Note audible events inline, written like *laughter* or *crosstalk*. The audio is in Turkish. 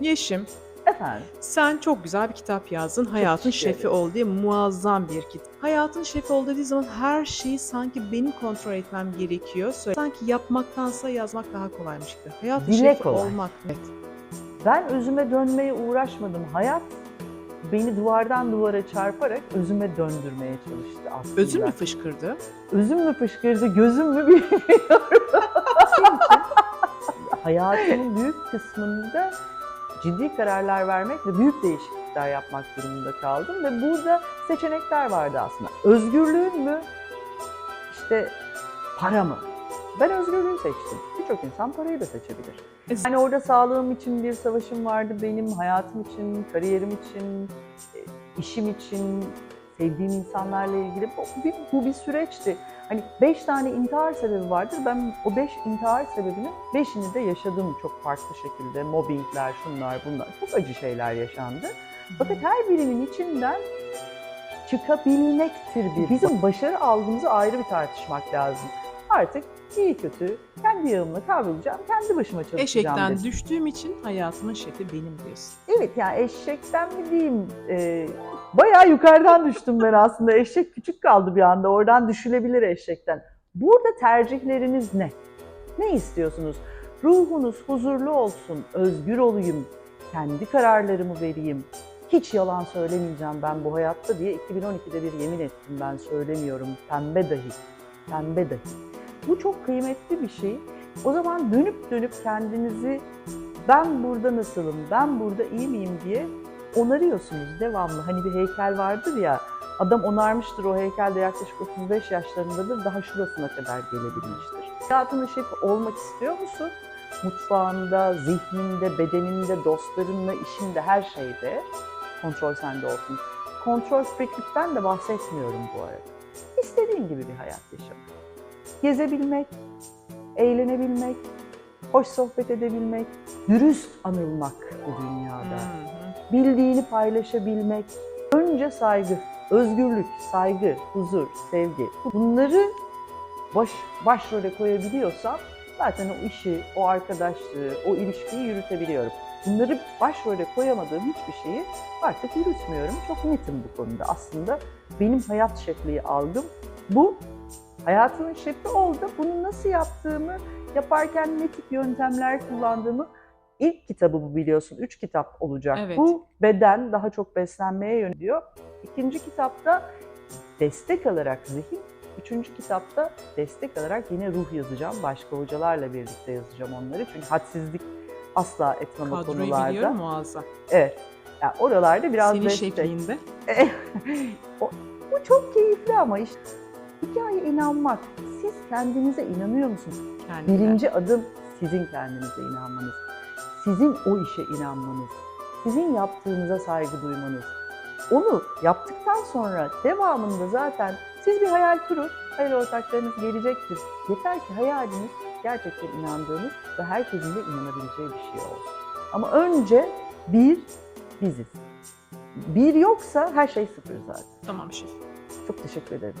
Yeşim, Efendim, sen çok güzel bir kitap yazdın. Hayatın teşekkür Şefi ederim. Ol diye muazzam bir kitap. Hayatın şefi ol dediği zaman her şeyi sanki benim kontrol etmem gerekiyor. Söyle- Sanki yapmaktansa yazmak daha kolaymış gibi. Hayatın Dile şefi kolay. olmak. Evet. ben özüme dönmeye uğraşmadım. Hayat beni duvardan duvara çarparak özüme döndürmeye çalıştı aslında. Özün mü fışkırdı? Özüm mü fışkırdı, gözüm mü *laughs* bilmiyorum. *laughs* Hayatımın büyük kısmında ciddi kararlar vermek ve büyük değişiklikler yapmak durumunda kaldım. Ve burada seçenekler vardı aslında. Özgürlüğün mü, işte para mı? Ben özgürlüğü seçtim. Birçok insan parayı da seçebilir. Yani orada sağlığım için bir savaşım vardı benim, hayatım için, kariyerim için, e, işim için, sevdiğim insanlarla ilgili. Bu bir, bu bir süreçti. Hani beş tane intihar sebebi vardır. Ben o beş intihar sebebinin beşini de yaşadım çok farklı şekilde. Mobbingler, şunlar bunlar. Çok acı şeyler yaşandı. Fakat her birinin içinden çıkabilmektir bir. Bizim başarı algımızı ayrı bir tartışmak lazım. Artık iyi kötü kendi yağımla kavrulacağım, kendi başıma çalışacağım. Eşekten dedim. düştüğüm için hayatımın şefi benim diyorsun. Evet yani eşekten mi diyeyim? E, bayağı yukarıdan düştüm ben aslında. Eşek küçük kaldı bir anda. Oradan düşülebilir eşekten. Burada tercihleriniz ne? Ne istiyorsunuz? Ruhunuz huzurlu olsun, özgür olayım, kendi kararlarımı vereyim. Hiç yalan söylemeyeceğim ben bu hayatta diye 2012'de bir yemin ettim ben söylemiyorum. Pembe dahi, pembe dahi. Bu çok kıymetli bir şey. O zaman dönüp dönüp kendinizi ben burada nasılım, ben burada iyi miyim diye onarıyorsunuz devamlı. Hani bir heykel vardır ya, adam onarmıştır o heykelde yaklaşık 35 yaşlarındadır, daha şurasına kadar gelebilmiştir. Hayatının şefi olmak istiyor musun? Mutfağında, zihninde, bedeninde, dostlarınla, işinde, her şeyde kontrol sende olsun. Kontrol freaklikten de bahsetmiyorum bu arada. İstediğin gibi bir hayat yaşamak. Gezebilmek, eğlenebilmek, hoş sohbet edebilmek, dürüst anılmak bu dünyada. Bildiğini paylaşabilmek. Önce saygı, özgürlük, saygı, huzur, sevgi. Bunları baş, başrole koyabiliyorsam zaten o işi, o arkadaşlığı, o ilişkiyi yürütebiliyorum. Bunları başrole koyamadığım hiçbir şeyi artık yürütmüyorum. Çok netim bu konuda. Aslında benim hayat şekli algım bu. Hayatımın şekli oldu. Bunu nasıl yaptığımı, yaparken ne tip yöntemler kullandığımı İlk kitabı bu biliyorsun. Üç kitap olacak. Evet. Bu beden daha çok beslenmeye yöneliyor. İkinci kitapta destek alarak zihin. Üçüncü kitapta destek alarak yine ruh yazacağım. Başka hocalarla birlikte yazacağım onları. Çünkü hadsizlik asla etmem o Kadroyu konularda. biliyorum muazzam. Evet. Yani oralarda biraz Senin destek. şekliğinde. *laughs* o, bu çok keyifli ama işte hikaye inanmak. Siz kendinize inanıyor musunuz? Kendine. Birinci adım sizin kendinize inanmanız. Sizin o işe inanmanız. Sizin yaptığınıza saygı duymanız. Onu yaptıktan sonra devamında zaten siz bir hayal kurun. Hayal ortaklarınız gelecektir. Yeter ki hayaliniz gerçekten inandığınız ve herkesin de inanabileceği bir şey olsun. Ama önce bir biziz. Bir yoksa her şey sıfır zaten. Tamam şef. Çok teşekkür ederim.